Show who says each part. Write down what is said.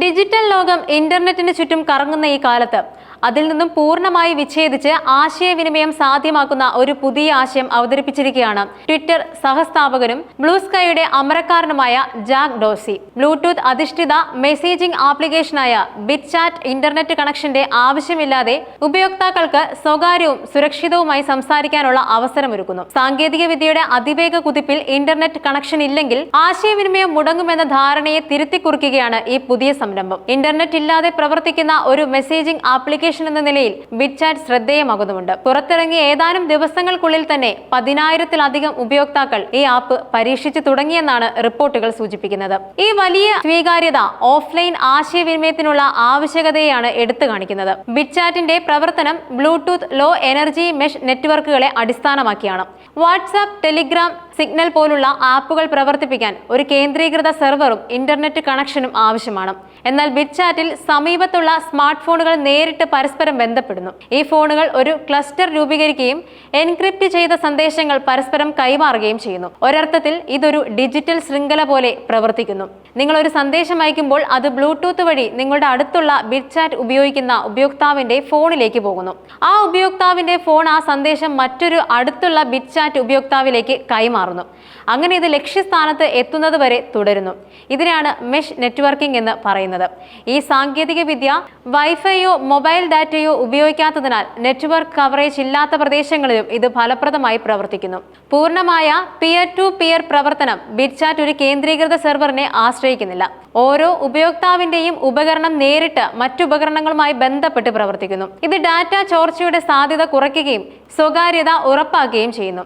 Speaker 1: Digital ലോകം ഇന്റർനെറ്റിന് ചുറ്റും കറങ്ങുന്ന ഈ കാലത്ത് അതിൽ നിന്നും പൂർണമായി വിച്ഛേദിച്ച് ആശയവിനിമയം സാധ്യമാക്കുന്ന ഒരു പുതിയ ആശയം അവതരിപ്പിച്ചിരിക്കുകയാണ് ട്വിറ്റർ സഹസ്ഥാപകനും ബ്ലൂസ്കൈയുടെ അമരക്കാരനുമായ ജാക്ക് ഡോസി. ബ്ലൂടൂത്ത് അധിഷ്ഠിത മെസ്സേജിംഗ് ആപ്ലിക്കേഷനായ ബിറ്റ് ചാറ്റ് ഇന്റർനെറ്റ് കണക്ഷന്റെ ആവശ്യമില്ലാതെ ഉപയോക്താക്കൾക്ക് സ്വകാര്യവും സുരക്ഷിതവുമായി സംസാരിക്കാനുള്ള അവസരമൊരുക്കുന്നു. സാങ്കേതിക വിദ്യയുടെ അതിവേഗ കുതിപ്പിൽ ഇന്റർനെറ്റ് കണക്ഷൻ ഇല്ലെങ്കിൽ ആശയവിനിമയം മുടങ്ങുമെന്ന ധാരണയെ തിരുത്തിക്കുറിക്കുകയാണ് ഈ പുതിയ സംരംഭം. ഇന്റർനെറ്റ് ഇല്ലാതെ പ്രവർത്തിക്കുന്ന ഒരു മെസ്സേജിംഗ് ആപ്ലിക്കേഷൻ എന്ന നിലയിൽ ബിറ്റ്ചാറ്റ് ശ്രദ്ധേയമാകുന്നുമുണ്ട്. പുറത്തിറങ്ങിയ ഏതാനും ദിവസങ്ങൾക്കുള്ളിൽ തന്നെ പതിനായിരത്തിലധികം ഉപയോക്താക്കൾ ഈ ആപ്പ് പരീക്ഷിച്ചു തുടങ്ങിയെന്നാണ് റിപ്പോർട്ടുകൾ സൂചിപ്പിക്കുന്നത്. ഈ വലിയ സ്വീകാര്യത ഓഫ്ലൈൻ ആശയവിനിമയത്തിനുള്ള ആവശ്യകതയാണ് എടുത്തു കാണിക്കുന്നത്. ബിറ്റ്ചാറ്റിന്റെ പ്രവർത്തനം ബ്ലൂടൂത്ത് ലോ എനർജി മെഷ് നെറ്റ്വർക്കുകളെ അടിസ്ഥാനമാക്കിയാണ്. വാട്സാപ്പ് ടെലിഗ്രാം സിഗ്നൽ പോലുള്ള ആപ്പുകൾ പ്രവർത്തിപ്പിക്കാൻ ഒരു കേന്ദ്രീകൃത സെർവറും ഇന്റർനെറ്റ് കണക്ഷനും ആവശ്യമാണ്. എന്നാൽ ബിറ്റ്ചാറ്റിൽ സമീപത്തുള്ള സ്മാർട്ട് ഫോണുകൾ നേരിട്ട് പരസ്പരം ബന്ധപ്പെടുന്നു. ഈ ഫോണുകൾ ഒരു ക്ലസ്റ്റർ രൂപീകരിക്കുകയും എൻക്രിപ്റ്റ് ചെയ്ത സന്ദേശങ്ങൾ പരസ്പരം കൈമാറുകയും ചെയ്യുന്നു. ഒരർത്ഥത്തിൽ ഇതൊരു ഡിജിറ്റൽ ശൃംഖല പോലെ പ്രവർത്തിക്കുന്നു. നിങ്ങൾ ഒരു സന്ദേശം അയക്കുമ്പോൾ അത് ബ്ലൂടൂത്ത് വഴി നിങ്ങളുടെ അടുത്തുള്ള ബിറ്റ്ചാറ്റ് ഉപയോഗിക്കുന്ന ഉപയോക്താവിന്റെ ഫോണിലേക്ക് പോകുന്നു. ആ ഉപയോക്താവിന്റെ ഫോൺ ആ സന്ദേശം മറ്റൊരു അടുത്തുള്ള ബിറ്റ് ചാറ്റ് ഉപയോക്താവിലേക്ക് കൈമാറുന്നു അങ്ങനെ ഇത് ലക്ഷ്യസ്ഥാനത്ത് എത്തുന്നത് വരെ തുടരുന്നു. ഇതിനാണ് മെഷ് നെറ്റ്വർക്കിംഗ് എന്ന് പറയുന്നത്. ഈ സാങ്കേതിക വിദ്യ വൈഫൈയോ മൊബൈൽ ഡാറ്റയോ ഉപയോഗിക്കാത്തതിനാൽ നെറ്റ്വർക്ക് കവറേജ് ഇല്ലാത്ത പ്രദേശങ്ങളിലും ഇത് ഫലപ്രദമായി പ്രവർത്തിക്കുന്നു. പൂർണമായ പിയർ ടു പിയർ പ്രവർത്തനം ബിറ്റ്ചാറ്റ് ഒരു കേന്ദ്രീകൃത സെർവറിനെ ആശ്രയിക്കുന്നില്ല. ഓരോ ഉപയോക്താവിന്റെയും ഉപകരണം നേരിട്ട് മറ്റു ഉപകരണങ്ങളുമായി ബന്ധപ്പെട്ട് പ്രവർത്തിക്കുന്നു. ഇത് ഡാറ്റ ചോർച്ചയുടെ സാധ്യത കുറയ്ക്കുകയും സ്വകാര്യത ഉറപ്പാക്കുകയും ചെയ്യുന്നു.